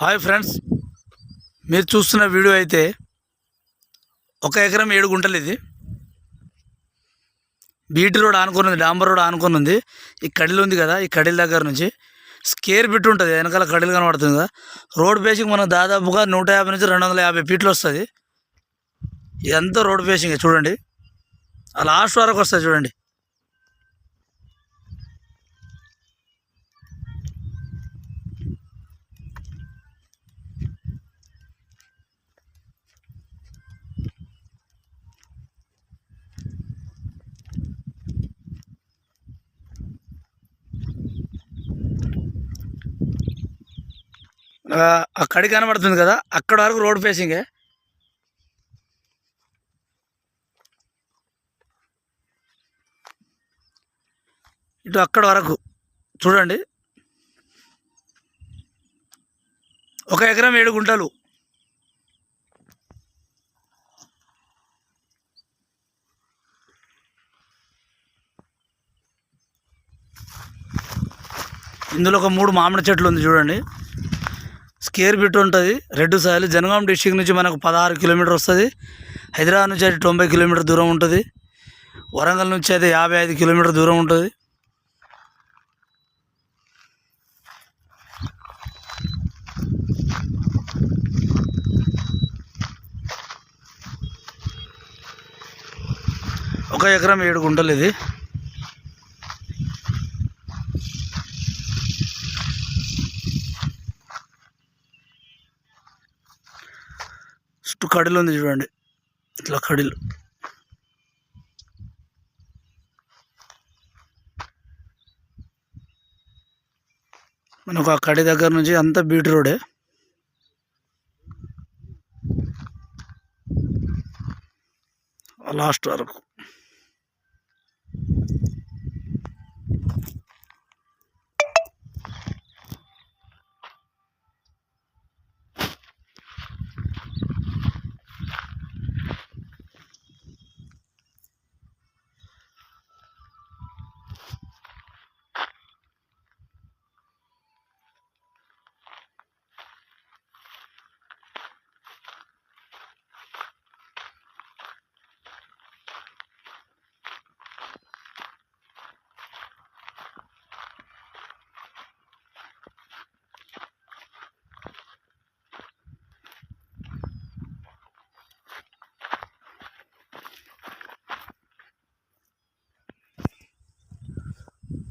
Hi friends మీరు చూస్తున్న video అయితే ఒక ఎకరం ఏడు గుంటలు ఇది. బీటీ రోడ్ ఆనుకొని ఉంది డాంబర్ రోడ్ ఆనుకొని ఉంది. ఈ కడిలు ఉంది కదా ఈ కడిల దగ్గర నుంచి స్కేర్ బిట్ ఉంటుంది వెనకాల కడిలు కనబడుతుంది కదా. రోడ్ బేసింగ్ మనం దాదాపుగా నూట యాభై నుంచి రెండు వందల యాభై ఫీట్లు వస్తుంది. ఇదంతా రోడ్ ఫేసింగ్ చూడండి. ఆ లాస్ట్ వరకు వస్తుంది చూడండి. అక్కడి కనబడుతుంది కదా అక్కడ వరకు రోడ్ ఫేసింగే ఇటు అక్కడ వరకు. చూడండి. ఒక ఎకరం ఏడు గుంటలు. ఇందులో ఒక మూడు మామిడి చెట్లు ఉంది చూడండి. స్కేర్ బిట్ ఉంటుంది. రెడ్ సాయిల్ జనగాం డిస్టిక్ నుంచి మనకు పదహారు కిలోమీటర్ వస్తుంది. హైదరాబాద్ నుంచి అయితే తొంభై కిలోమీటర్ దూరం ఉంటుంది. వరంగల్ నుంచి అయితే యాభై ఐదు కిలోమీటర్ దూరం ఉంటుంది. ఒక ఎకరం ఏడు గుంటలు ఇది. చుట్టూ కడిలు ఉంది చూడండి. ఇట్లా కడిలు. మనకు ఆ కడి దగ్గర నుంచి అంతా బీట్ రోడే. లాస్ట్ వరకు.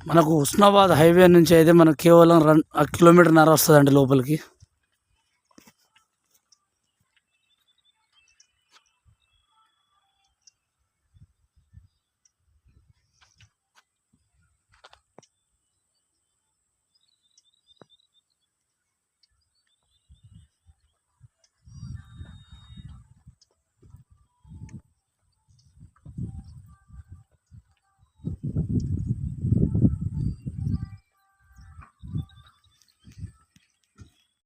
మనకు ఉస్నాబాద్ హైవే నుంచి అయితే మనకు కేవలం రన్ కిలోమీటర్ నర వస్తుందండి లోపలికి.